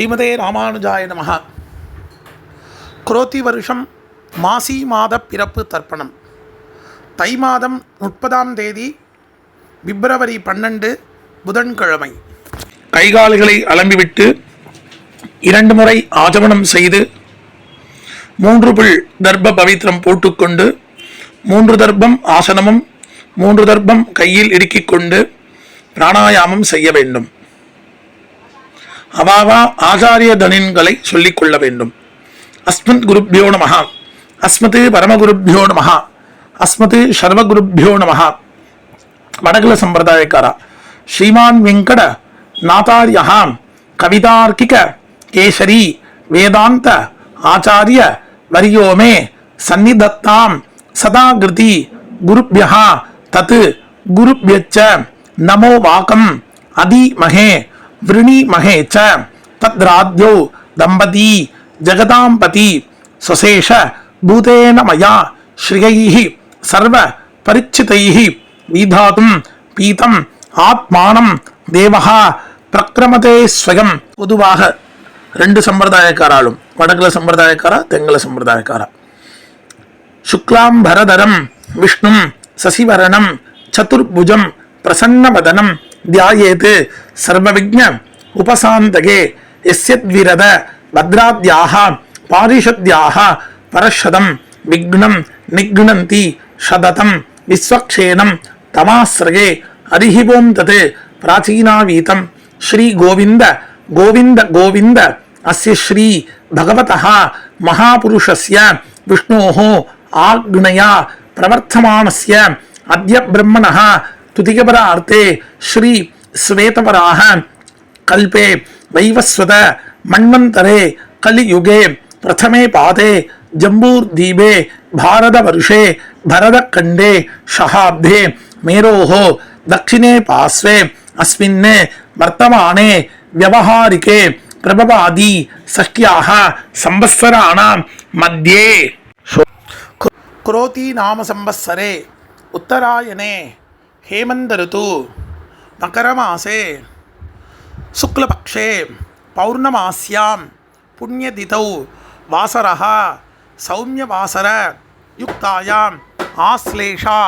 ஸ்ரீமதே ராமானுஜாய நமஹ. குரோத்தி வருஷம் மாசி மாத பிறப்பு தர்ப்பணம். தை மாதம் முப்பதாம் தேதி பிப்ரவரி பன்னெண்டு புதன்கிழமை. கைகால்களை அலம்பிவிட்டு இரண்டு முறை ஆஜமனம் செய்து மூன்று புல் தர்ப்ப பவித்திரம் போட்டுக்கொண்டு மூன்று தர்ப்பம் ஆசனமும் மூன்று தர்ப்பம் கையில் இடுக்கிக் கொண்டு பிராணாயாமம் செய்ய வேண்டும். அவாவா ஆச்சாரிய தனின்களை சொல்லிக் கொள்ள வேண்டும். அஸ்மத் குருப்பியோ நமஹா. அஸ்மது பரமகுருப்பியோ நமஹா. அஸ்மது சர்வகுருப்பியோ நமஹா. வடகுல சம்பிரதாயக்காரா. ஸ்ரீமான் வெங்கட நாதாரியஹாம் கவிதார்க்கிக கேசரி. வேதாந்த ஆச்சாரிய வரியோமே. சந்நிதத்தாம். சதாகிருதி குருப்பியா தத் குருப்பியச்ச நமோ வாக்கம். அதிமகே. விருணீமகே ச தத்ராத்யோ தம்பதி ஜெகதாம்பதி சுசேஷ பூதேன மயா ஸ்ரீயைः சர்வ பரிச்சிதைः வீதாதும் பீதம் ஆத்மானம் தேவகா பிரக்ரமதே ஸ்வயம் பொதுவாக ரெண்டு சம்பிரதாயக்காராலும் வடகுல சம்பிரதாயக்காரா தெங்கல சம்பிரதாயக்காரா. சுக்லாம் பரதரம் விஷ்ணும் சசிவரணம் சதுர்புஜம் பிரசன்னவதனம் தியாயேத் சர்வவிஜ்ஞ உபசாந்தகே எஸ்யத்விரத பத்ராத்யாக பாரிஷத்யாக பரஷதம் விக்னம் நிக்னந்தி ஷததம் விஸ்வக்ஷேனம் தமாஸ்ரகே அரிஹிபோந்தது பிராச்சீனாவீதம் ஸ்ரீ கோவிந்த கோவிந்த கோவிந்த அஸ்ய ஸ்ரீ பகவதः மகாபுருஷஸ்ய விஷ்ணோः ஆக்னையா பிரவர்த்தமானஸ்ய அத்ய பிரம்மணः तुतिकपरार्थे श्री श्वेतपराः कल्पे वैवस्वत मन्वन्तरे कलियुगे प्रथमे पादे जम्बूर्दीपे भारतवर्षे भरतखण्डे शहाब्दे मेरोः दक्षिणे पार्श्वे अस्मिन् वर्तमाने व्यवहारिके प्रभवादि सख्याः संवत्सराणां मध्ये। क्रोती नाम संवत्सरे उत्तरायणे हेमन्त ऋतु मकरमासे शुक्लपक्षे पौर्णमास्यां पुण्यतिथौ वासरः सौम्यवासरयुक्तायाम् आश्लेषा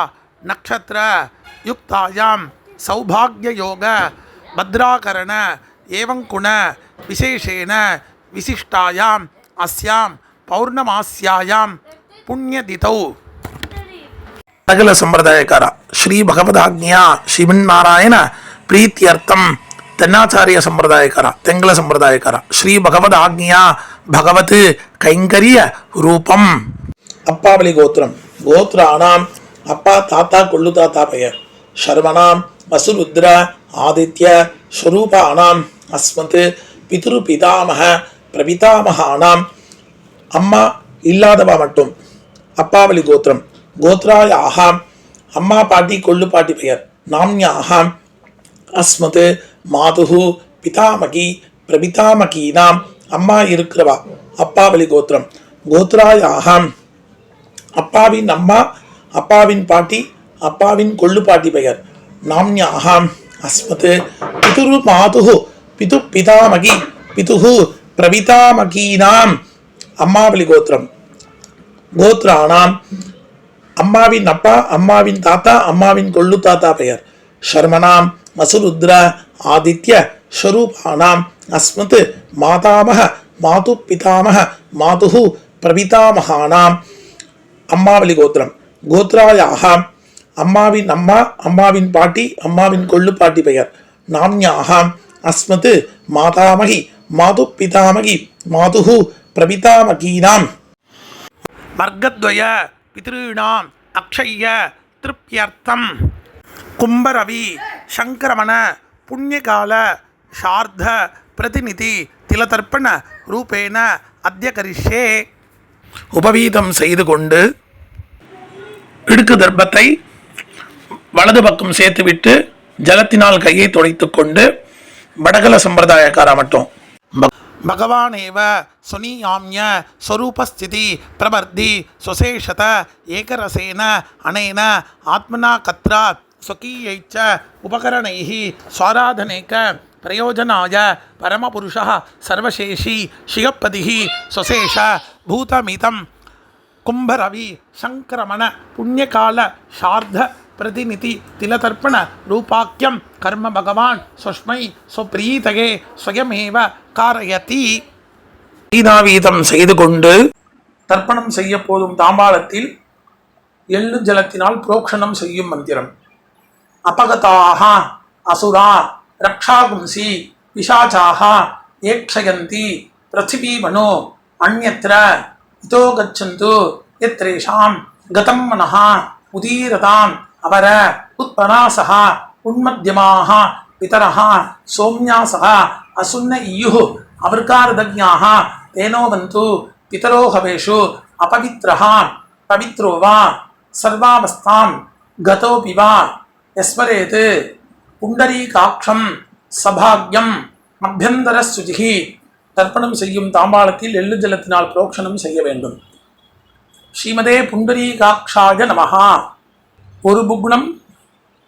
नक्षत्रयुक्तायां सौभाग्ययोग भद्राकरण एवं गुण विशेषेण विशिष्टायाम् अस्यां पौर्णमास्यायां पुण्यतिथौ ಸಕಲ ಸಂಪ್ರದಾಯಕಾರ ಶ್ರೀ ಭಗವದಾಜ್ಞೆಯ ಶ್ರೀಮನ್ನಾರಾಯಣ ಪ್ರೀತ್ಯರ್ಥಂ ತೆನ್ನಾಚಾರ್ಯ ಸಂಪ್ರದಾಯಕಾರ ತೆಂಗಳ ಸಂಪ್ರದಾಯಕಾರ ಶ್ರೀ ಭಗವದಾಜ್ಞೆಯ ಭಗವತ್ ಕೈಂಕರ್ಯ ರೂಪಂ அப்பாவளி கோத்திரம். கோத்திர ஆனாம் அப்பா தாத்தா கொள்ளு தாத்தா பெயர். ஷர்மனாம் வசுருத்ர ஆதித்ய ஸ்வரூப அஸ்மத் பித்ரு பிதாமக பிரபிதாமக அம்மா இல்லாதவா மட்டும். அப்பாவளி கோத்திரம். கோத்ராயாக அம்மா பாட்டி கொள்ளு பாட்டி பெயர். நாம்யாகாம் அஸ்மது மாதுகு பிதாமகி பிரபிதாமகீனாம் அம்மா இருக்கிறவா அப்பாவளி கோத்திரம். கோத்ராயாகாம் அப்பாவின் அம்மா அப்பாவின் பாட்டி அப்பாவின் கொள்ளு பாட்டி பெயர். நாம்யாகாம் அஸ்மது பிதுரு மாதுகு பிது பிதாமகி பிதுகு பிரபிதாமகீனாம் அம்மாவளி கோத்திரம். கோத்ராணாம் அம்மாவின் அப்பா அம்மாவின் தாத்தா அம்மாவின் கொள்ளு தாத்தா பெயர். ஷர்மனாம் மசுருத்ர ஆதித்ய ஸ்வரூபானாம் அஸ்மத் மாதாமக மாது பிதாமக மாது பிரபிதாமகானாம் அம்மாவளி கோத்திரம். கோத்ராயாக அம்மாவின் அம்மா அம்மாவின் பாட்டி அம்மாவின் கொள்ளு பாட்டி பெயர். நாம்யாக அஸ்மத் மாதாமகி மாது பிதாமகி மாது பிரபிதாமகீனாம் வர்க்கத்வய பிதॄணாம் அக்ஷய்ய திருப்தியர்த்தம் கும்பரவி சங்கரமண புண்ணியகால சார்த பிரதிநிதி திலதர்ப்பண ரூபேண அத்தியகரிஷே உபவீதம் செய்து கொண்டு இடுக்கு தர்ப்பத்தை வலது பக்கம் சேர்த்துவிட்டு ஜலத்தினால் கையை துடைத்துக் கொண்டு வடகல சம்பிரதாயக்காரா மட்டும். பகவானேவ சுனியாமிய ஸ்வரூபஸ்திதி பிரவர்த்தி சுசேஷத ஏகரசேன அனேன ஆத்மனா கத்ரா ஸ்வகீயைச்ச உபகரணை சுவாராதனேக்க பிரயோஜனாய பரமபுருஷ சர்வசேஷி ஷியப்பதி சுசேஷ பூதமிதம் கும்பரவி சங்கிரமண புண்ணியகால சார்த ಪ್ರತಿನಿಧಿ ತಿಲತರ್ಪಣ ರೂಪಾಖ್ಯಂ ಕರ್ಮ ಭಗವಾನ್ ಸ್ವಸ್ಮೈ ಸ್ವಪ್ರೀತಗೆ ಸ್ವಯಮೇವ காரயதி வீதாவீதம் செய்து கொண்டு தர்ப்பணம் செய்ய போதும் தாம்பாளத்தில் எள்ளு ஜலத்தினால் புரோக்ஷணம் செய்யும் மந்திரம் அபகதாக அசுரா ரக்ஷாகும்சி பிசாச்சாக ஏக்ஷயந்தி பிருத்திவீமனோ அந்யத்ர இதோ கச்சந்து எத்ரேஷாம் கதம் மனः உதீரதாம் அவர உத்பராசः உன்மத்தியமாக பிதரஹா சோம்யாசகா அசுன்ன இயு அவர்காரதஜ்ஞாः தேனோவந்து பிதரோகவேஷு அபவித்ரஹா அபவித்ரः பவித்ரோ வா சர்வாவஸ்தாம் கதோபி வா யஸ்மரேத் புண்டரீகாட்சம் சபாக்யம் அபியந்தர சுஜிகி தர்ப்பணம் செய்யும் தாம்பாளத்தில் எள்ளு ஜலத்தினால் புரோக்ஷணம் செய்ய வேண்டும். ஸ்ரீமதே புண்டரீகாட்சாய நமஹா. ஒரு புக்னம்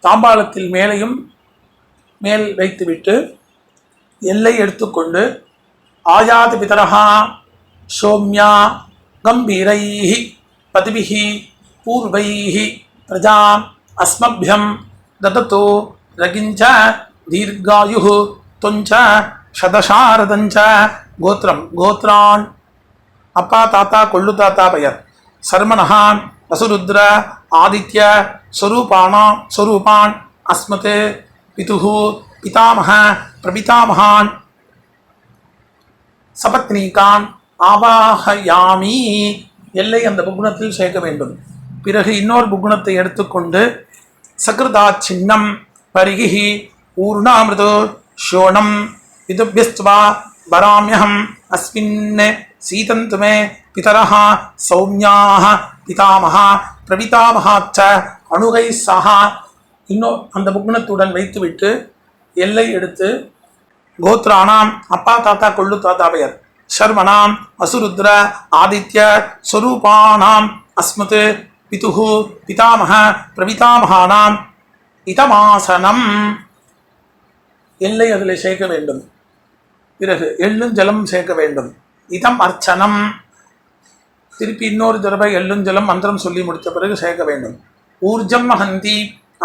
தாம்பாளத்தில் மேலையும் மேல் வைத்துவிட்டு எல்லை எடுத்துக்கொண்டு ஆயாத பிதரஹா சோம்யா கம்பீரைः பதிபிஹி பூர்வைः பிரஜா அஸ்மபியம் ததத்து ரகிஞ்ச தீர்காயு தொஞ்ச சதசாரதஞ்ச கோத்திரம் கோத்ரான். அப்பா தாத்தா கொள்ளு தாத்தா பெயர். சர்மனஹான் வசுருத்ர ஆதித்ய ஸ்வரூபானாம் ஸ்வரூபான் அஸ்மத் பிதுகு பிதாமக பிரபிதாமகான் சபத்னிகான் ஆவாகயாமி எல்லை அந்த புகுணத்தில் சேர்க்க வேண்டும். பிறகு இன்னொரு புகுணத்தை எடுத்துக்கொண்டு சகிருதா சின்னம் பரிகி ஊர்ணாமிருது ஷோணம் இதுபியஸ்துவா வராமியகம் அஸ்மின் சீதந்துமே மே சௌமியாக பிதாமகா பிரபிதாமகாச்ச அணுகை சஹா இன்னும் அந்த புக்னத்துடன் வைத்துவிட்டு எல்லை எடுத்து கோத்ராணாம் அப்பா தாத்தா கொள்ளு தாத்தா பெயர் சர்மணாம் அசுருத்ர ஆதித்ய ஸ்வரூபானாம் அஸ்மத் பிதுகு பிதாமக பிரபிதாமகானாம் இதமாசனம். எல்லை அதில் சேர்க்க வேண்டும். பிறகு எள்ளும் ஜலம் சேர்க்க வேண்டும். இதம் அர்ச்சனம். திருப்பி இன்னொரு தடவை எள்ளும் ஜலம் மந்திரம் சொல்லி முடித்த பிறகு சேர்க்க வேண்டும். ஊர்ஜம் மகந்தி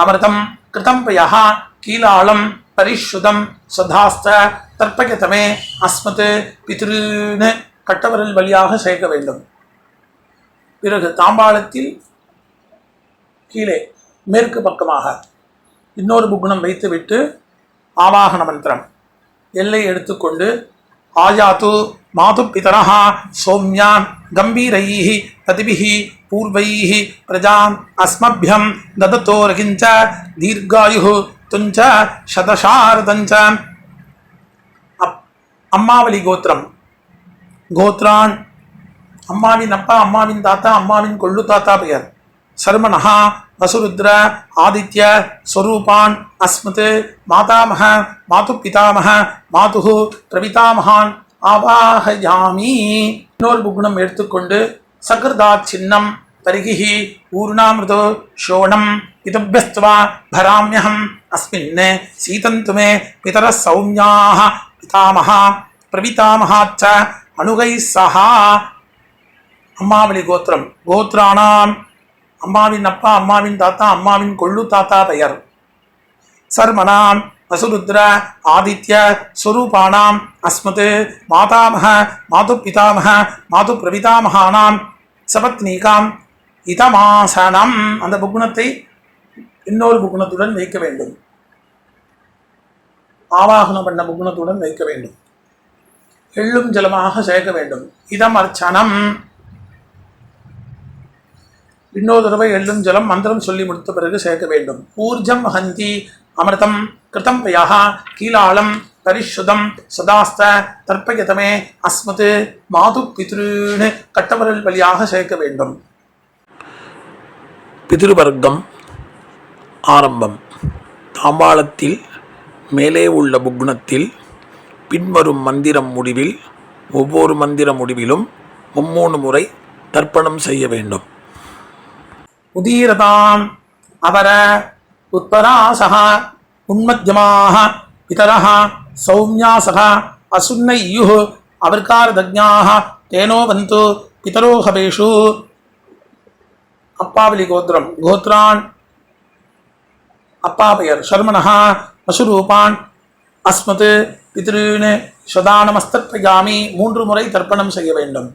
அமிர்தம் கிருதம் பயா கீலாளம் பரிஷுதம் சதாஸ்த தர்ப்பகதமே அஸ்மத் பித்ருன்னு கட்டவரல் வழியாக சேர்க்க வேண்டும். பிறகு தாம்பாளத்தில் கீழே மேற்கு பக்கமாக இன்னொரு புகுணம் வைத்துவிட்டு ஆவாகன மந்திரம். எல்லை எடுத்துக்கொண்டு ஆயாத்து மாது பிதரः சௌமியான் கம்பீரைः பதிபிः பூர்வைः பிரஜாம் அஸ்மபியம் ததத்தோ ரகிஞ்ச தீர்காயுः துஞ்ச சதசாரதஞ்ச அப் அம்மாவளி கோத்திரம் கோத்ரான் அம்மாவின் அப்பா அம்மாவின் தாத்தா அம்மாவின் கொள்ளு தாத்தா பெயர்। சர்மனஹா வசுருத்ர ஆதித்ய ஸ்வரூபான் அஸ்மத் மாதாமக மாது பிதாமக மாதுகு பிரவிதாமகான் ஆவாஹயாமி இன்னொரு புகுணம் எடுத்துக்கொண்டு சகிருதா சின்னம் பரிகி ஊர்ணாமிருதோ ஷோணம் இதபியஸ்துவா பராமியகம் அஸ்மின் சீதந்துமே பிதர சௌமியாக பிதாமகா பிரவிதாமகாச்ச அணுகை சஹா. அம்மாவளி கோத்திரம். கோத்ராணாம் அம்மாவின் அப்பா அம்மாவின் தாத்தா அம்மாவின் கொள்ளு தாத்தா பெயர். சர்மனாம். வசுருத்ர ஆதித்ய ஸ்வரூபானாம் அஸ்மத் மாதாமக மாது பிதாமக மாது பிரபிதாமகானாம் சபத்னீகாம் இதமாசனம். அந்த புகுணத்தை இன்னொரு புக்குணத்துடன் வைக்க வேண்டும். ஆவாகனம் பண்ண புகுணத்துடன் வைக்க வேண்டும். எள்ளும் ஜலமாக சேர்க்க வேண்டும். இதம் அர்ச்சனம் இன்னொரு தடவை எள்ளும் ஜலம் மந்திரம் சொல்லி முடித்த பிறகு சேர்க்க வேண்டும். ஊர்ஜம் ஹந்தி அமிர்தம் கிருதம் பயா கீலாளம் பரிஷுதம் சதாஸ்த தர்ப்பயதமே அஸ்மத் மாது பித்ருன்னு கட்டவரல் வழியாக சேர்க்க வேண்டும். பிதிருவர்க்கம் ஆரம்பம். தாம்பாளத்தில் மேலே உள்ள புக்னத்தில் பின்வரும் மந்திரம் முடிவில் ஒவ்வொரு மந்திர முடிவிலும் மும்மூணு முறை தர்ப்பணம் செய்ய வேண்டும். உதீரதாம் அவர உத்பராசக உன்மத்யமாக பிதரஹ சௌமியாசக அசுன்னையுஹ் அவர்காரதஜாக தேனோ வந்து பிதரோ ஹபேஷு அப்பாவலி கோத்திரம் கோத்ரான் அப்பா பெயர் சர்மனஹா பசுரூபான் அஸ்மத் பித்ருன்னு சதானமஸ்தர்ப்பயாமி மூன்று முறை தர்ப்பணம் செய்ய வேண்டும்.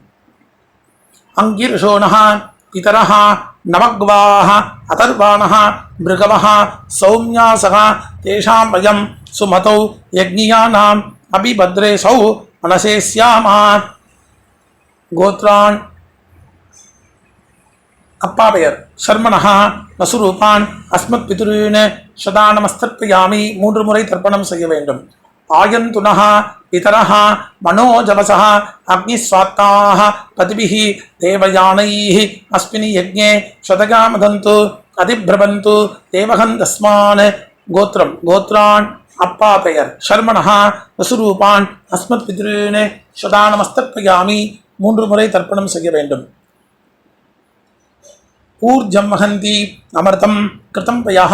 அங்கிருஷோனஹா பிதரஹா நமக்வாக அதர்வாணः மிருகவः சௌமியாசக தேஷாம் வயம் சுமதௌ யஜ்ஞியானாம் அபிபத்ரே சௌ மனசே ஸ்யாமா. கோத்ரான் அப்பா பெயர் சர்மணஹா வசுரூபான் அஸ்மத் பிதுருன்னு சதானமஸ்தர்ப்பயாமி மூன்று முறை தர்ப்பணம் செய்ய வேண்டும். ஆயந்துனஹா பிதரः மனோஜவசः அக்னிஸ்வாத்தாः பதிபிः தேவயானைः அஸ்மினி யஜ்ஞே சதகாமதந்து அதிபிரபந்து தேவகன் தஸ்மான் கோத்திரம் கோத்ரான் அப்பா பெயர் சர்மணः வசுரூபான் அஸ்மத் பித்ருன்னு சதானமஸ்தர்ப்பயாமி மூன்று முறை தர்ப்பணம் செய்ய வேண்டும். ऊर्जं वहन्ति अमृतं कृतं पयः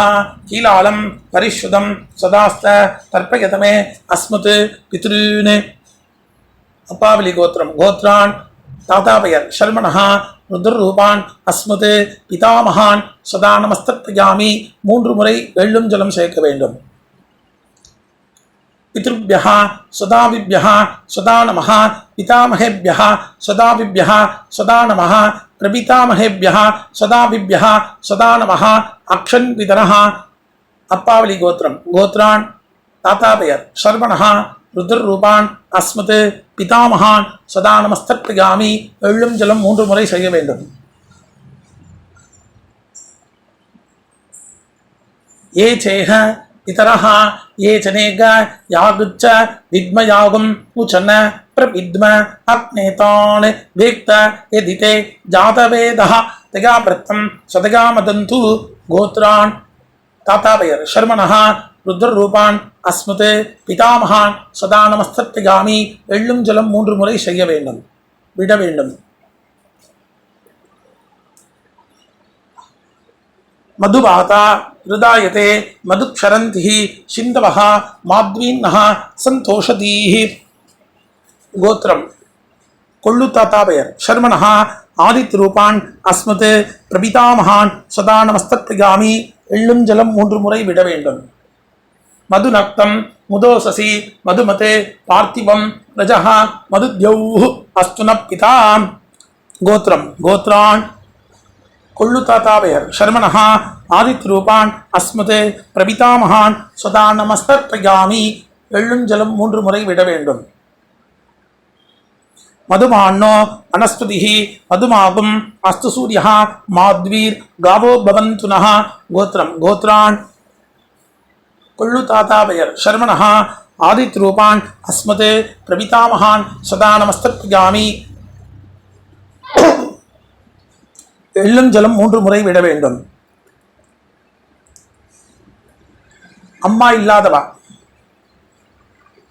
कीलालं परिश्रुतं सदास्त तर्पयत मे अस्मत् पितॄन् அப்பாவலி கோத்திரம் கோத்ரான் தாத்தாபயர் ஷர்மணः ருத்ரரூபான் அஸ்மத் பிதாமகான் சதா நமஸ்தத்யாமி மூன்று முறை வெள்ளும் ஜலம் சேர்க்க வேண்டும் पितृभ्यः सदाविभ्यः सदा नमः पितामहेभ्यः सदाविभ्यः सदा नमः பிரபிதாமகேபியா சதாபிபியா சதா நமஹா அக்ஷன் பிதனஹா அப்பாவளி கோத்திரம் கோத்ரான் தாத்தா பெயர் ஷர்வணஹா ருத்ர் ரூபான் அஸ்மத் பிதாமகான் சதா நமஸ்திரியாமி எள்ளும் ஜலம் மூன்று முறை செய்ய வேண்டும். ஏ சேக பிதரஹ ஏ சனேக யாகுச்ச வித்மயாகும் உச்சன பிரபித்ம அக்னேதான் வேக்த எதிதே ஜாதவேதா திகாபிரத்தம் சதகாமதந்து கோத்ரான் தாத்தாபயர் ஷர்மனஹா ருத்ரரூபான் அஸ்மது பிதாமகான் சதா நமஸ்தத்திகாமி எள்ளும் ஜலம் மூன்று முறை செய்ய வேண்டும் விட வேண்டும். மதுபாதா ஹிருதாயதே மதுக்ஷரந்தி சிந்தவः மாத்வீன்னஹா சந்தோஷதீஹி கோத்திரம் கொள்ளு தாத்தாபயர் ஷர்மணः ஆதித்ரூபான் அஸ்மத் பிரபிதாமகான் சதா நமஸ்தத்யாமி எள்ளும் ஜலம் மூன்று முறை விட வேண்டும்। மது நக்தம் முதோசசி மதுமதே பார்த்திவம் ரஜः மதுத்யௌः அஸ்துன பிதா கோத்திரம் கோத்ரான் கொள்ளு தாத்தாபயர் ஷர்மணः ஆதித்ரூபான் அஸ்மது பிரபிதாமகான் சதா நமஸ்தர்ப்பயாமி எள்ளும் ஜலம் மூன்று முறை விட வேண்டும். மதுமாண்ணோ வனஸ்பதிः மதுமாகும் அஸ்து சூரியா மாத்வீர் காவோ பவந்துனः கோத்திரம் கோத்ரான். கொள்ளு தாத்தாபயர் ஷர்மணः ஆதித்ரூபான் அஸ்மது பிரபிதாமகான் சதா நமஸ்தர்ப்பயாமி எள்ளும் ஜலம் மூன்று முறை விட வேண்டும். அம்மா இல்லாதவா?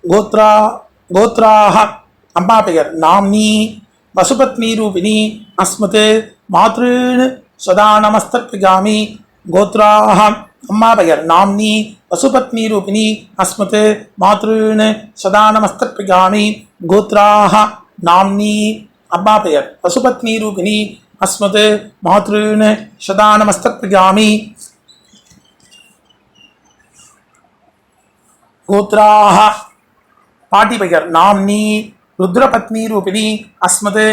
கோத்ரா கோத்ராக அம்மா பெயர். நாம்னி பசுபத்னி ரூபிணி அஸ்மத் மாத்ருன் சதா நமஸ்தர்பிகாமி கோத்ராக அம்மா பெயர். நாம்னி பசுபத்னி ரூபிணி அஸ்மத் மாத்ருன் சதா நமஸ்தர்பிகாமி கோத்ராக நாம்னி அம்மா பெயர். பசுபத்னி ரூபிணி അസ്മത് മാതൃന് ശതാനമസ്തപ്രഗാമി ഗോത്രാഹ പാട്ടിപകർ നാംനി രുദ്രപത്നീരൂപിണി അസ്മത്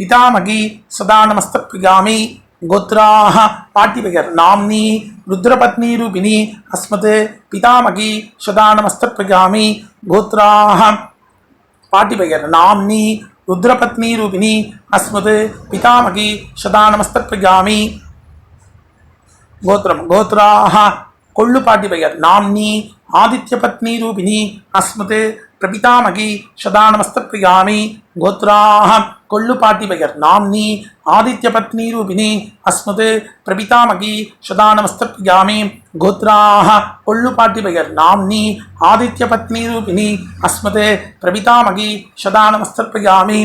പിതാമകി സദാനമസ്തപ്രഗാമി गोत्राः पाठ्यपैकर् नाम्नी रुद्रपत्नीरूपिणी अस्मत् पितामही सदा नमस्तप्रगामि गोत्राः पाठ्यपैकर् नाम्नी ருத்ரபத்னி ரூபிணி அஸ்மது பிதாமகி சதா நமஸ்திரயாமி கோத்திரம் கோத்ராக கொள்ளுபாட்டி பெயர் நாம்னி ஆதித்ய பத்னி ரூபிணி அஸ்மது பிரபிதாமகி சதாநமஸ்திரியாமி கோத்ராஹ கோத்ராக கொள்ளுப்பாட்டி பெயர் நாம்னி ஆதித்யபத்னி ரூபிணி அஸ்மது பிரபிதாமகி சதாநமஸ்திரியாமி கோத்ராஹ கோத்ராக கொள்ளுப்பாட்டி பெயர் நாம்னி ஆதித்யபத்னி ரூபிணி அஸ்மது பிரபிதாமகி சதாநமஸ்திரியாமி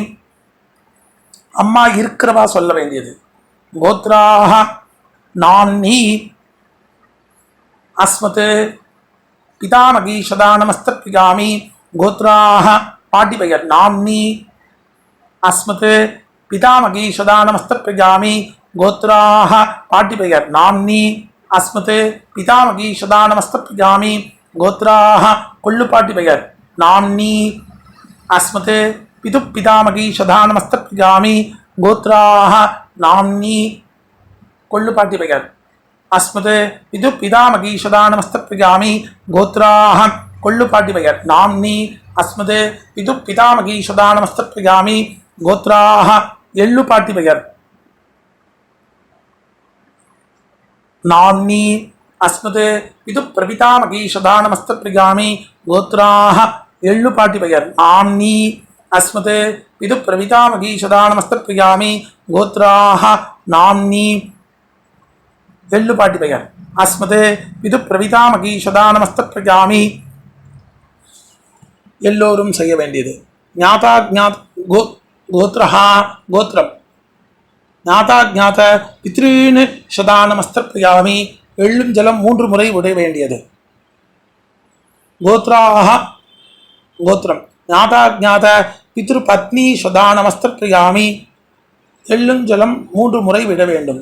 அம்மா இருக்கிறவா சொல்ல வேண்டியது. கோத்ராஹ நாம்னி அஸ்மத் பிதாமகி சதாநமஸ்திரியாமி கோத்ராக பாட்டி பெயர் நாம்னி அஸ்மத் பிதாமகி சதானமஸ்திரஜாமி கோத்ராக பாட்டி பெயர் நாம்னி அஸ்மத் பிதாமகி சதானமஸ்திரஜாமி கோத்ராக கொள்ளு பாட்டி பெயர் நாம்னி அஸ்மத் பிது பிதாமகி சதானமஸ்திரஜாமி கோத்ராக நாம்னி கொள்ளு பாட்டி பெயர் அஸ்மத் பிது பிதாமகி சதானமஸ்திரஜாமி கோத்ராக கொள்ளு பாட்டி பெயர் நாம்னி அஸ்மத் பிது பிதாமகி சதா நமஸ்த பிரஜாமி கோத்ராக எள்ளு பாட்டி பெயர் நாம்னி அஸ்மத் இது பிரபிதாமகி சதா நமஸ்த பிரஜாமி கோத்ராக எள்ளு பாட்டி பெயர் நாம்னி அஸ்மத் இது பிரபிதாமகி சதா நமஸ்த பிரஜாமி கோத்ராக நாம்னி எள்ளு பாட்டி பெயர் அஸ்மத் இது பிரபிதாமகி சதா நமஸ்த பிரஜாமி எல்லோரும் செய்ய வேண்டியது. ஞாதா ஜாத் கோ கோத்ரஹா கோத்திரம் ஞாதா ஜாத பித்ரீனு சதா நமஸ்த எள்ளும் ஜலம் மூன்று முறை உடைய வேண்டியது. கோத்ராக கோத்திரம் ஞாதா ஜாத பித்ரு பத்னி சதா நமஸ்த எள்ளும் ஜலம் மூன்று முறை விட வேண்டும்.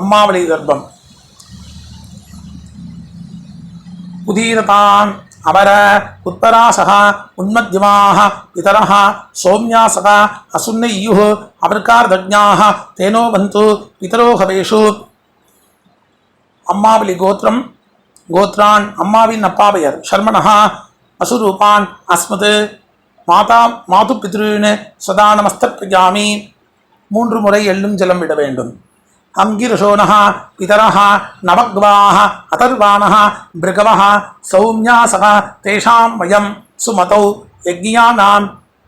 அம்மாவளி தர்ப்பம் உதீரதாம் அமர உத்தராசக உன்மத்தியமாக பிதரः சௌமியாசக அசுன்னையுः அபர்கார்தஜ்ஞாः தேனோ பந்து பிதரோ ஹவேஷு. அம்மாவளி கோத்திரம் கோத்ரான் அம்மாவின் அப்பாவையர் பெயர் அசுரூபான் அஸ்மத். மாதா மாது பித்ருன்னு சதா நமஸ்த மூன்று முறை எள்ளும் ஜலம் விட வேண்டும். அங்கிரசோனः பிதரः நவக்வாः அதர்வாணः பிருகவः சௌமியாசக தேஷாம் வயம் சுமதௌ யஜ்ஞானாம்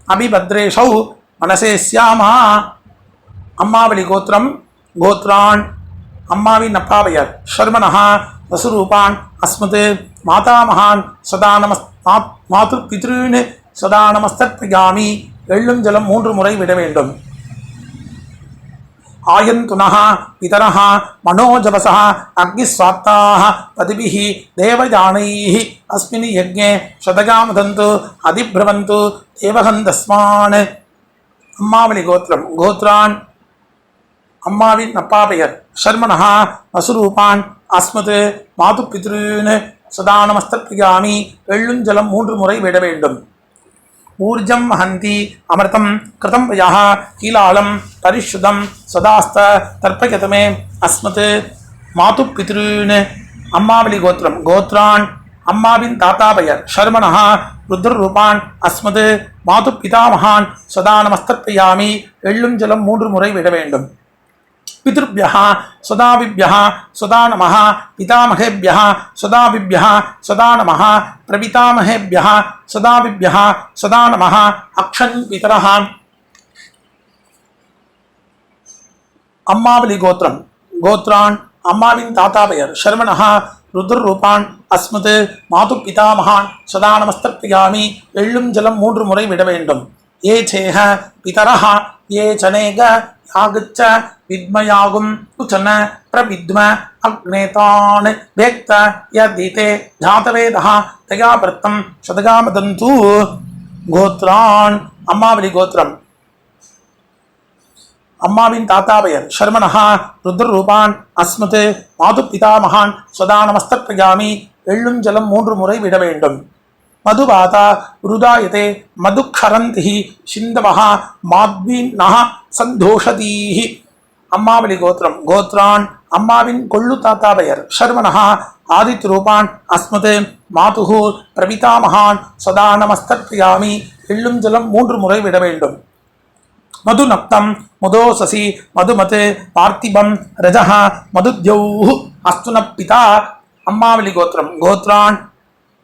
அபிபத்ரேஷௌ மனசே சியாமா அம்மாவளி கோத்திரம் கோத்ரான். அம்மாவின் அப்பாவையர் ஷர்மனஹா வசுரூபான் அஸ்மத் மாதாமகான் சதா நமஸ் மா- மாது பித்ருன்னு சதா நமஸ்தத் எள்ளும் ஜலம் மூன்று முறை விட வேண்டும். आयन्तुनः पितरः मनोजवसः अग्निस्वात्ताः पतिभिः देवयानैः अस्मिन् यज्ञे शतगामदन्तु अधिभ्रवन्तु देवहन्तस्मान् அம்மாவளி கோத்திரம் கோத்ரான் அம்மாவின் அப்பா பெயர் ஷர்மனஹா வசுரூபான் அஸ்மத் மாது பித்ருன்னு சதா நமஸ்தப்பியாமி எள்ளுஞ்சலம் மூன்று முறை விட வேண்டும் ஊர்ஜம் ஹந்தி அமிர்தம் கிருதம் வயः கீலாலம் பரிஷுதம் சதாஸ்த தர்ப்பயதமே அஸ்மத். மாது பித்ருன்னு அம்மாவளி கோத்திரம் கோத்ரான் அம்மாவின் தாத்தா பெயர் ஷர்மணா ருத்ரரூபான் அஸ்மத். மாது பிதாமகான் சதா நமஸ்தர்ப்பயாமி எள்ளும் ஜலம் மூன்று முறை விட வேண்டும். पितृभ्यः सदाभिभ्यः सदा नमः पितामहेभ्यः सदाभिभ्यः सदा नमः प्रपितामहेभ्यः सदाभिभ्यः सदा नमः अक्षन् पितरः அம்மாவலி கோத்திரம் கோத்ரான் அம்மாவின் தாத்தா பெயர் ஷர்மணா ருத்ரரூபான் அஸ்மத் மாது பிதாமகான் சதா நமஸ்தர்ப்பயாமி எள்ளும் ஜலம் மூன்று முறை விட வேண்டும் ஏ சேஹ பிதரஹ ஏ சனேக யாகுச்ச வித்மயாகும் உச்சன பிரவித்ம அக்னேதான் வேக்த யதீதே ஜாதவேதா தயா பிரத்தம் சதகாமதந்து கோத்ரான் அம்மாவலி கோத்திரம் அம்மாவின் தாத்தா பெயர் ஷர்மணா ருத்ரரூபான் அஸ்மத் மாது பிதாமகான் சதா நமஸ்தப்பிரயாமி எள்ளும் ஜலம் மூன்று முறை விட வேண்டும் மதுபாதா ருதாயதே மதுக்ஷரந்தி சிந்தமஹா மாத்வீன்னஹ சந்தோஷதீஹி அம்மாவளி கோத்திரம் கோத்ரான் அம்மாவின் கொள்ளு தாத்தா பெயர். ஷர்மனஹா ஆதித் ரூபான் அஸ்மத் மாதுகு பிரபிதாமகான் சதா நமஸ்தப்பியாமி எள்ளும் ஜலம் மூன்று முறை விட வேண்டும். மது மதுநக்தம் மதோசசி மதுமது பார்த்திபம் ரஜः மதுத்யௌ அஸ்துனப்பிதா அம்மாவளி கோத்திரம் கோத்ரான்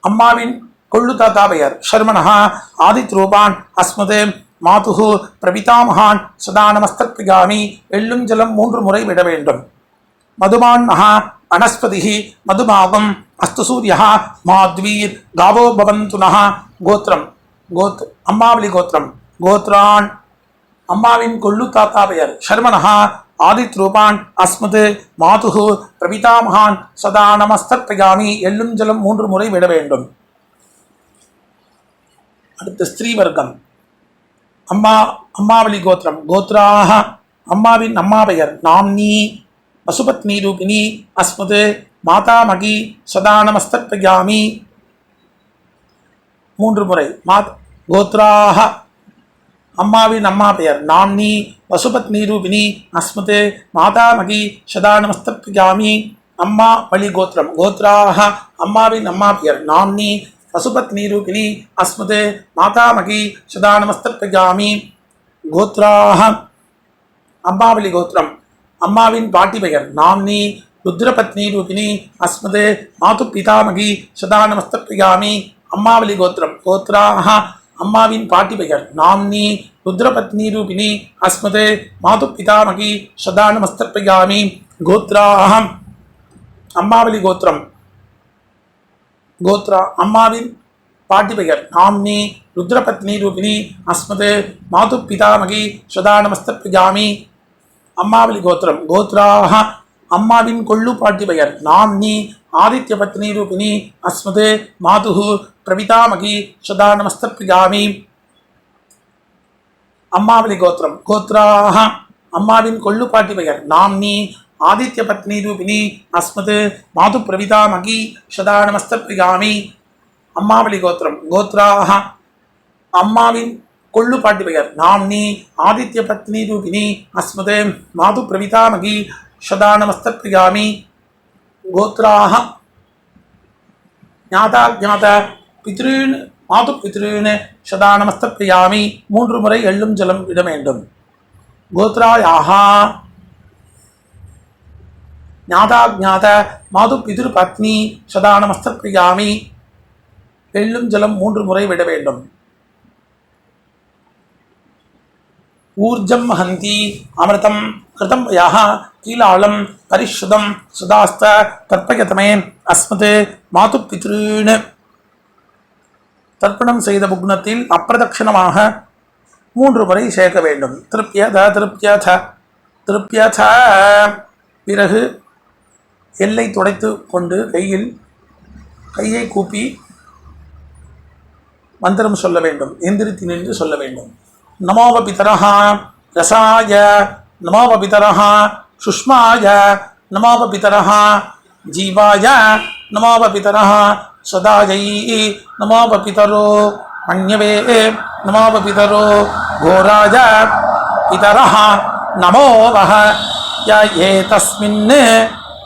அம்மாவின் கொள்ளு தாத்தா பெயர். ஷர்மனஹா ஆதித் ரூபான் அஸ்மது மாதுகு பிரபிதாமகான் சதா நமஸ்தப்பிகாமி எள்ளும் ஜலம் மூன்று முறை விட வேண்டும். மதுமான் மகா வனஸ்பதிः மதுமாவம் அஸ்து சூரியா மாத்வீர் காவோ பவந்து நः கோத்திரம் கோத் அம்மாவளி கோத்திரம் கோத்ரான். அம்மாவின் கொள்ளு தாத்தா பெயர். ஷர்மனஹா ஆதித் ரூபான் அஸ்மது மாதுகு பிரபிதாமகான் சதா நமஸ்தப்பியாமி எள்ளும் ஜலம் மூன்று முறை விட வேண்டும். அடுத்து ஸ்ரீவர்க்கம். அம்மா அம்மாவளி கோத்திரம் கோத்ராக அம்மாவின் அம்மா பெயர் நாம்னி பசுபத்னி ரூபிணி அஸ்மது மாதாமகி சதா மூன்று முறை மா கோத்ராக அம்மாவின் அம்மா பெயர் நாம்னி பசுபத்னி ரூபிணி அஸ்மது மாதாமகி சதா அம்மா வழி கோத்திரம் கோத்ராக அம்மாவின் அம்மா பெயர் நாம்னி பசுபத்னி ரூபிணி அஸ்மத் மாதாமகி சதா நமஸ்தப்பியாமி கோத்ராக அம்மாவளி கோத்திரம் அம்மாவின் பாட்டி பெயர் நாம்னி ருத்ரபத்னி ரூபிணி அஸ்மது மாது பிதாமகி சதா நமஸ்தப்பியாமி அம்மாவளி கோத்திரம் கோத்ராக அம்மாவின் பாட்டி பெயர் நாம்னி ருத்ரபத்னி ரூபிணி அஸ்மது மாது பிதாமகி சதா நமஸ்தப்பியாமி கோத்ராக அம்மாவளி கோத்திரம் கோத்ரா அம்மாவின் பாட்டி பெயர். நாம்னி ருத்ரபத்னி ரூபினி அஸ்மது மாது பிதாமகி சதா நமஸ்தப்பியாமி அம்மாவளி கோத்திரம். கோத்ராக அம்மாவின் கொள்ளு பாட்டி பெயர். நாம்னி ஆதித்ய பத்னி ரூபினி அஸ்மது மாதுகு பிரபிதாமகி சதா நமஸ்தப்பியாமி அம்மாவளி கோத்திரம். கோத்ராக அம்மாவின் கொள்ளு பாட்டி பெயர். நாம்னி ஆதித்ய பத்னி ரூபிணி அஸ்மது மாது பிரவிதா மகி சதா நமஸ்திரிகாமி அம்மாவளி கோத்திரம் கோத்ராக அம்மாவின் கொள்ளு பாட்டி பெயர். நாம்னி ஆதித்ய பத்னி ரூபிணி அஸ்மது மாது பிரவிதா மகி சதா நமஸ்திரிகாமி கோத்ராக ஞாதா ஜாத பித்ருன் மாது பித்ருன் சதா நமஸ்தப்பியாமி மூன்று முறை எள்ளும் ஜலம் விட வேண்டும். கோத்ராயாகா ஞாதா ஞாத மாது பிதிரு பத்னி சதா நமஸ்தப்பியாமி எள்ளும் ஜலம் மூன்று முறை விட வேண்டும். ஊர்ஜம் ஹந்தி அமிர்தம் கிருதம் யாக கீழாளம் பரிஷுதம் சுதாஸ்த தர்ப்பயதமே அஸ்மது மாது பித்ருன்னு தர்ப்பணம் செய்த புக்னத்தில் அப்பிரதட்சிணமாக மூன்று முறை சேர்க்க வேண்டும். திருப்தியத திருப்தியத திருப்தியத பிறகு எல்லை துடைத்து கொண்டு கையில் கையை கூப்பி மந்திரம் சொல்ல வேண்டும் எந்திரித்து நின்று சொல்ல வேண்டும் நமோவ பிதரஹ ரசாய நமோவ பிதரஹ சுஷ்மாய நமோவ பிதரஹ ஜீவாய நமோவ பிதரஹ சதாயை நமோவ பிதரோ மன்யவே நமோவ பிதரோ घोराय पितरः नमो वः य एतस्मिन्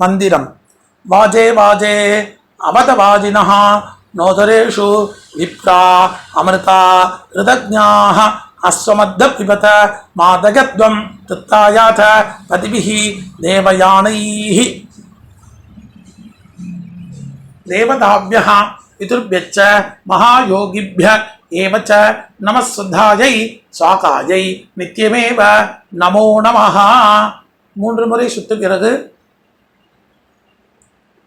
மந்திரம். வாஜே வாஜே அவதவாஜினா நோதரேஷு விப்ரா அமிர்தா ரிதஜாக அஸ்வமத்த பிபத மாதகத்வம் தித்தாயாத பதிபிஹி தேவயானைஹி. தேவதாபியா பிதுர்பியச்ச மகாயோகிபிய ஏவச்ச நமஸ்வத்தாயை சுவாகாயை நித்தியமேவ நமோ நமஹா. மூன்று முறை சுத்துகிறது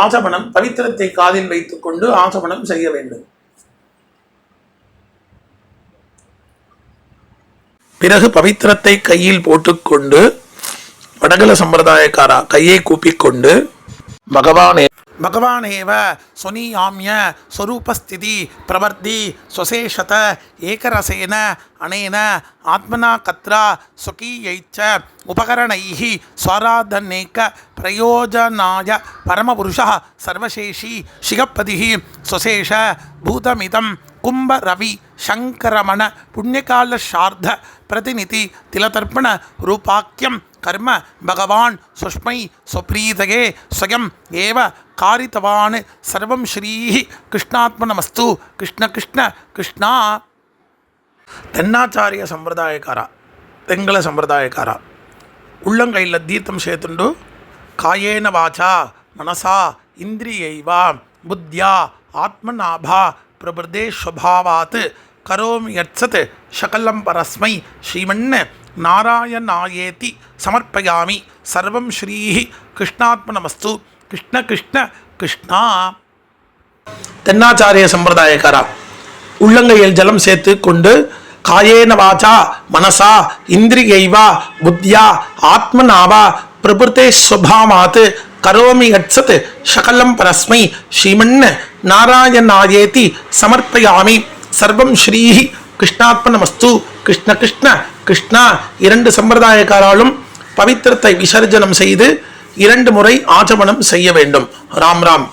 ஆசமனம் பவித்திரத்தை காதில் வைத்துக்கொண்டு ஆசமனம் செய்ய வேண்டும். பிறகு பவித்திரத்தை கையில் போட்டுக்கொண்டு வடகல சம்பிரதாயக்காரா கையை கூப்பிக்கொண்டு பகவானே பகவானேவ சுனியாமிய ஸ்வரூபஸ்திதி பிரவர்த்தி சுசேஷத ஏகரசேன அனேன ஆத்மனா கத்ரா சுகீயைச்ச உபகரணைஹி ஸ்வராதனேக்க பிரயோஜனாய பரமபுருஷ சர்வசேஷி சிகப்பதி சுசேஷ பூதமிதம் கும்ப ரவி சங்கரமண புண்ணியகால சார்த பிரதிநிதி திலதர்ப்பண ரூபாக்கியம் கர்ம பகவான் சுஷ்மை சுப்ரீதகே ஸ்வயம் ஏவ காரித்தவான். சர்வம் ஸ்ரீ கிருஷ்ணாத்மனமஸ்து. கிருஷ்ண கிருஷ்ண கிருஷ்ணா. தென்னாச்சாரிய சம்பிரதாயக்காரா. தெங்கல சம்பிரதாயக்காரா. உள்ளங்கையில் தீர்த்தம் சேர்த்துண்டு காயேன வாச்சா மனசா இந்திரியைவா புத்தியா ஆத்மநாபா பிரபுதே ஸ்வபாவாத். கரோமி யட்சத் சகலம் பரஸ்மை ஸ்ரீமன் நாராயணாயேதி சமர்ப்பயாமி. சர்வம் ஸ்ரீ கிருஷ்ணாத்மநமஸ்து கிருஷ்ண கிருஷ்ண கிருஷ்ணா. தென்னாச்சாரிய சம்பிரதாயக்காரா உள்ளங்கையில் ஜலம் சேர்த்து கொண்டு காயேன வாச்சா மனசா இந்திரியைவா புத்தியா ஆத்மனாவா பிரபுத்தே சுபாமாத்து கரோமி கட்சத் சகலம் பரஸ்மை ஸ்ரீமன் நாராயணாயேதி சமர்ப்பயாமி. சர்வம் ஸ்ரீ கிருஷ்ணாத்மனமஸ்து கிருஷ்ண கிருஷ்ண கிருஷ்ணா. இரண்டு சம்பிரதாயக்காராலும் பவித்திரத்தை விசர்ஜனம் செய்து இரண்டு முறை ஆச்சமனம் செய்ய வேண்டும். ராம் ராம்.